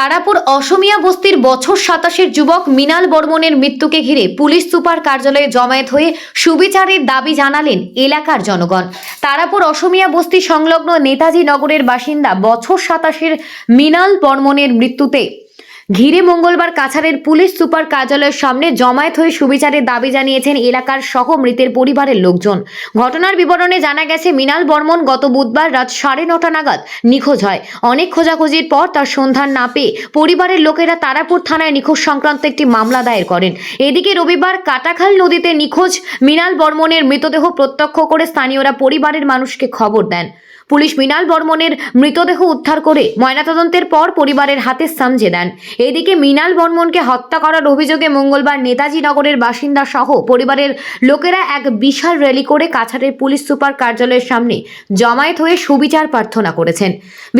তারাপুর অসমিয়া বস্তির বছর সাতাশের যুবক মিনাল বর্মনের মৃত্যুকে ঘিরে পুলিশ সুপার কার্যালয়ে জমায়েত হয়ে সুবিচারের দাবি জানালেন এলাকার জনগণ। তারাপুর অসমিয়া বস্তি সংলগ্ন নেতাজি নগরের বাসিন্দা বছর সাতাশের মিনাল বর্মনের মৃত্যুতে ঘিরে মঙ্গলবার কাছাড়ের পুলিশ সুপার কার্যালয়ের সামনে জমায়েত হয়ে সুবিচারের দাবি জানিয়েছেন এলাকার সহ মৃতের পরিবারের লোকজন। ঘটনার বিবরণে জানা গেছে মিনাল বর্মন গত বুধবার রাত সাড়ে নটা নাগাদ নিখোঁজ হয়। অনেক খোঁজাখুঁজির পর তার সন্ধান না পেয়ে পরিবারের লোকেরা তারাপুর থানায় নিখোঁজ সংক্রান্ত একটি মামলা দায়ের করেন। এদিকে রবিবার কাটাখাল নদীতে নিখোঁজ মিনাল বর্মনের মৃতদেহ প্রত্যক্ষ করে স্থানীয়রা পরিবারের মানুষকে খবর দেন। পুলিশ মিনাল বর্মনের মৃতদেহ উদ্ধার করে ময়নাতদন্তের পর পরিবারের হাতে সামজে দেন। এদিকে মিনাল বর্মনকে হত্যা করার অভিযোগে মঙ্গলবার নেতাজি নগরের বাসিন্দা সহ পরিবারের লোকেরা এক বিশাল র্যালি করে কাছাড়ের পুলিশ সুপার কার্যালয়ের সামনে জমায়েত হয়ে সুবিচার প্রার্থনা করেছেন।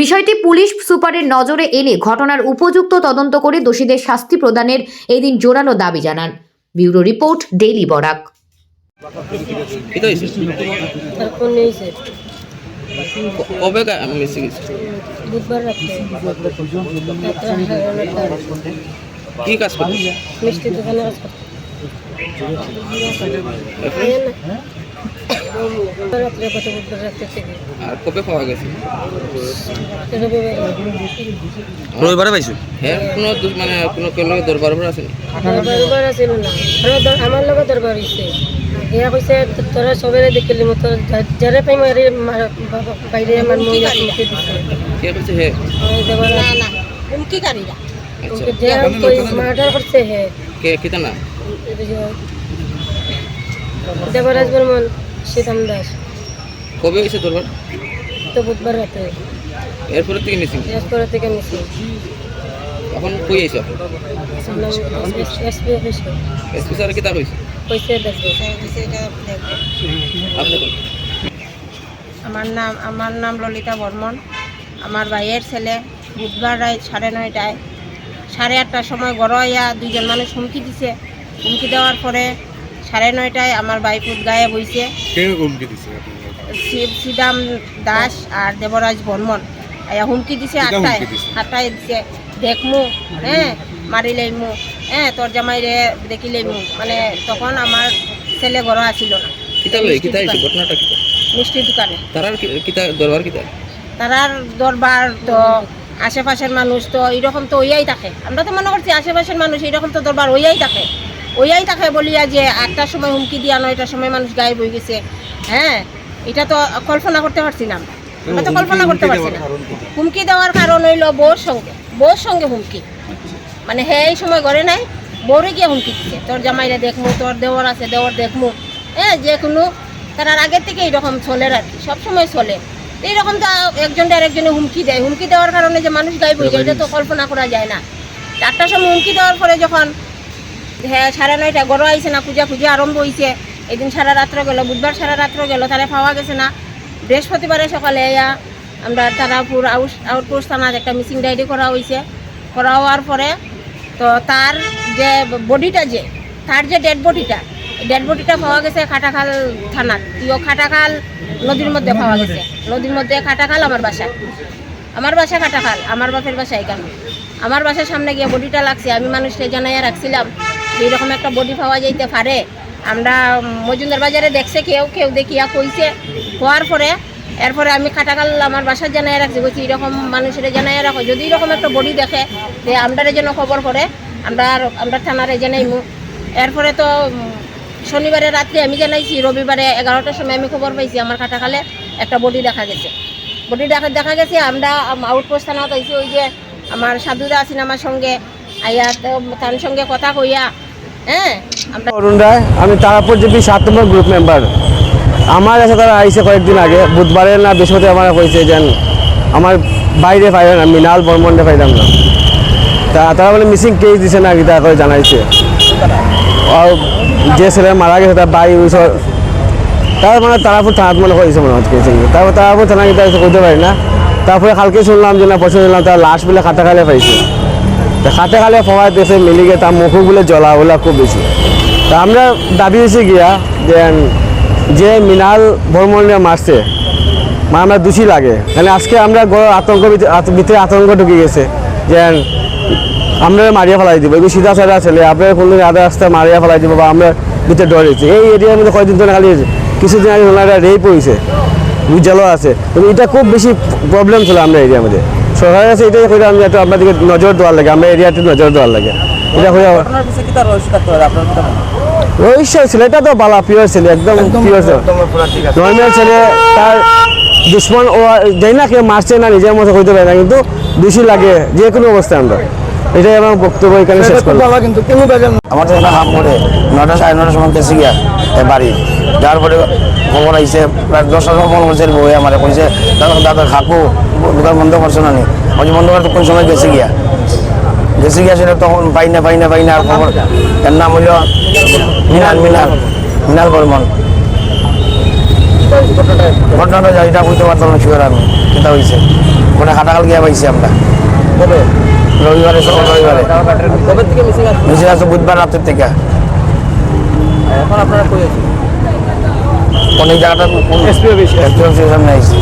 বিষয়টি পুলিশ সুপারের নজরে এনে ঘটনার উপযুক্ত তদন্ত করে দোষীদের শাস্তি প্রদানের এদিন জোরালো দাবি জানান। ব্যুরো রিপোর্ট ডেইলি বরাক এটা হয়েছে তারপর নিয়েছে কবে মিশে গেছে? বুধবার নটার কি কাজ করতে? মিষ্টি দোকানে কাজ করতে। আর কবে পাওয়া গেছে? রবিবার পাইছো? হ্যাঁ কোনো মানে কোনো কেউ দরবার দ- আমার লগত দরবার হয়েছে ইয়া কৈছে "তো- তোরা সবেরে দেখিলি মতো যারে পাই মারি বাইরে আমার মুখ মুখে দিছে। কে করছে হে? ওই দেবার হুমকি কারীরা আচ্ছা। যে মার্ডার করছে হে। কে কিতা না দেবরাজ বর্মন সীতাম দাস। কবে হয়েছে দরবার তো বুধবার রাতে এরপরে থেকে মিসিং দিনাজপুর থেকে নিছি এখন কই আইছ? এসপি স্যার কিতা কইছে পয়সা দেখবে আপনি আমার নাম আমার নাম ললিতা বর্মন আমার ভাইয়ের ছেলে বুধবার রাত সাড়ে নয়টায়। সাড়ে আটটার সময় গড়াইয়া দুইজন মানুষ হুমকি দিছে। হুমকি দেওয়ার পরে সাড়ে নয়টায় আমার বাইপুত গায়ে বইছে কে হুমকি দিছে? শিব শ্রীরাম দাস আর দেবরাজ বর্মন হুমকি দিছে আটটায় দিছে? আটটায় দিছে দেখমু হ্যাঁ মারিলেইমু হ্যাঁ তোর জামাইরে দেখিলেইমু মানে তখন আমার ছেলে ঘর আসিল না। কিতা লই কিতা হয়েছে ঘটনাটা মিষ্টির দোকানে। তারার কিতা দরবার কিতা? তারার দরবার তো আশেপাশের মানুষ তো এইরকম তো ওইয়াই থাকে। আমরা তো মনে করছি আশেপাশের মানুষ এইরকম তো দরবার ওইয়াই থাকে। ওইয়াই থাকে বলিয়া যে আটটার সময় হুমকি দিয়া নয়টার সময় মানুষ গায়ে বই গেছে। হ্যাঁ এটা তো কল্পনা করতে পারছি না আমরা। আমরা তো কল্পনা করতে পারছি না। হুমকি দেওয়ার কারণ হইল বউর সঙ্গে। বউর সঙ্গে হুমকি। মানে হে এই সময় ঘরে নাই বউরে গিয়ে হুমকি দিচ্ছে তোর জামাইরে দেখমু তোর দেওয়ার আছে দেওয়ার দেখমু। হ্যাঁ যে কোনো তার আগের থেকে এইরকম চলে আর কি সবসময় চলে। এইরকম তো একজনটা আরেকজনে হুমকি দেয়। হুমকি দেওয়ার কারণে যে মানুষ গায়ে বই যায় এটা তো কল্পনা করা যায় না। চারটার সময় হুমকি দেওয়ার পরে যখন হ্যাঁ সাড়ে নয়টা গড় আইছে না পূজা পূজা আরম্ভ হয়েছে এদিন সারা রাত্র গেল বুধবার সারা রাত্র গেল তারা পাওয়া গেছে না। বৃহস্পতিবারে সকালে ইয়া আমরা তারাপুর আউট আউটপোস্ট থানার একটা মিসিং ডায়েরি করা হয়েছে করা হওয়ার পরে তো তার যে বডিটা যে, তার যে ডেড বডিটা ডেড বডিটা পাওয়া গেছে খাটাখাল থানার। ইও খাটাখাল নদীর মধ্যে পাওয়া গেছে। নদীর মধ্যে খাটাখাল আমার বাসা। আমার বাসা খাটাখাল, আমার বাপের বাসা এখানে। আমার বাসার সামনে গিয়ে বডিটা লাগছে। আমি মানুষকে জানাইয়া রাখছিলাম, যে এরকম একটা বডি পাওয়া যাইতে পারে। আমরা মজুমদার বাজারে দেখছে, কেউ কেউ দেখিয়া কইছে। হওয়ার পরে, এরপরে আমি কাটাকাল আমার বাসার জানাই রাখছি, বলছি এরকম মানুষের জানাই রাখো। যদি এরকম একটা বডি দেখে যে আমরারে যেন খবর করে, আমরা আমরা থানারে জানাইমু। এরপরে তো শনিবারে রাত্রে আমি জানাইছি, রবিবারে এগারোটার সময় আমি খবর পাইছি আমার কাটাকালে একটা বডি দেখা গেছে। বডি দেখা দেখা গেছে, আমরা আউটপোস্ট থানাত আইছি, ওই যে আমার সাধুদা আছেন আমার সঙ্গে, আইয়া তার সঙ্গে কথা কইয়া হ্যাঁ আমরা অরুণ রায়, আমি তারাপুর জিপি সাত নম্বর গ্রুপ মেম্বার আমার কাছে তারা আইসে কয়েকদিন আগে, বুধবারে না বৃহস্পতি আমার কইছে যেন আমার বাইরে পাইবে না, মিনাল বর্মন্ডে পাইলাম না। তা তারা বলে মিসিং কেস দিছে না কি করে জানাইছে। আর যে ছেলে মারা গেছে, তার বাই ওই তার মানে তারাপুর থানাত মনে করেছে মনে হচ্ছে তারপর তারাপুর থানা এসে করতে পারি না। তারপরে কালকে শুনলাম যে না পয়সা শুনলাম তার লাশ বলে খাতা খালে পাইছে। তা খাতে খালে ফওয়ার দেশে মিলিগে তার মুখ বলে জ্বলা বলে খুব বেশি। তা আমরা দাবি হয়েছে গিয়া যে যে মিনাল ভ্রমণে মারছে আমরা দোষী লাগে। মানে আজকে আমরা আতঙ্ক ভিতরে- আত- ভিতরে আতঙ্ক ঢুকে গেছে, যে আমরা মারিয়া ফেলাই দিব। এগুলো সিধা সাদা ছেলে আপনার কোনো আধা রাস্তায় মারিয়া ফেলাই দিব বা আমরা ভিতরে ডরেছি এই এরিয়ার মধ্যে কয়েকদিন ধরে খালি কিছুদিন আগে ওনারা রেপ হয়েছে উজ্জ্বলও আছে। কিন্তু এটা খুব বেশি প্রবলেম ছিল আমরা এরিয়ার মধ্যে। সরকারের কাছে এটাই করে আমি একটু আপনাদেরকে নজর দেওয়ার লাগে, আমরা এরিয়াতে নজর দেওয়ার লাগে। এটা হয়ে হয়? রহস্য ছেলেটা তো বালা পিওর ছেলে একদম পিওর ছেলে। নর্মাল ছেলে তার দুশ্মন ও যাই না কেউ মারছে না নিজের মতো হইতে পারে না কিন্তু দোষী লাগে যে কোনো অবস্থায় আমরা। এটাই আমার বক্তব্য এখানে শেষ করলাম। আমার তো হাম করে নটা সাড়ে নটার সময় গেছে গিয়া এ বাড়ি। যার পরে খবর আইছে প্রায় দশটার সময় ফোন করছে বই আমার কইছে দাদা দাদা খাকু দোকান বন্ধ করছ না নি বন্ধ করতে কোন সময় গেছে গিয়া? গেছে সেটা তখন পাই না পাই না পাই না আর খবর। এর নাম হইল মিনাল মিনাল মিনাল বর্মন। ঘটনাটা যা এটা বুঝতে পারতাম না শিওর আমি সেটা হয়েছে মানে হাটাকাল গিয়া পাইছি আমরা। রবিবারে সকাল রবিবারে মিসিং আছে বুধবার রাতের থেকে। এখন আপনারা অনেক জায়গাটা এসপি অফিসের সামনে আইসি